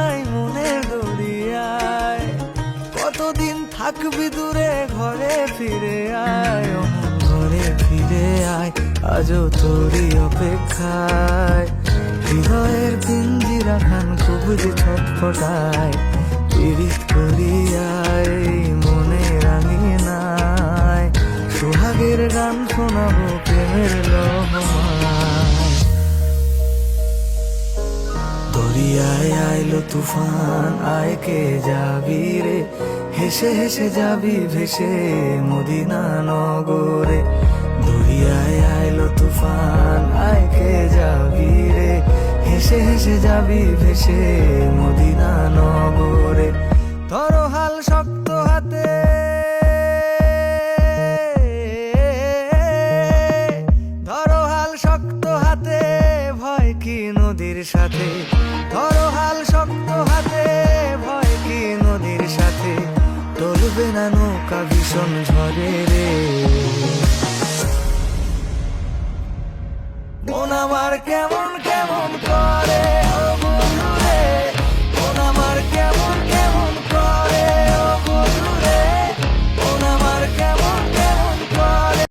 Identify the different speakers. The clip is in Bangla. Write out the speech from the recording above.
Speaker 1: নাই মনের দরিয়ায় কতদিন থাকবি দূরে, ঘরে ফিরে আয় ঘরে ফিরে আয়, আজও তোরই অপেক্ষায়। হৃদয়ের পিঞ্জিরা খান খুব যে ছটফটায়, পীড়িত করিয়ায়, মনে রাঙিয়ে নাই সোহাগের গান শোনাবো প্রেমের লহমায় দরিয়ায় আইলো তুফান, আয় কে যাবি রে? হেসে হেসে যাবি ভেসে মদিনা নগরে। দরিয়ায় আইলো তুফান, আয় কে যাবি রে? হেসে হেসে যাবি ভেসে মদিনা নগরে। নদীর সাথে। ধরো হাল শক্ত হাতে, ভয় কি নদীর সাথে? টলবে না নৌকা ভীষণ ঝরে রে। মন আমার কেমন কেমন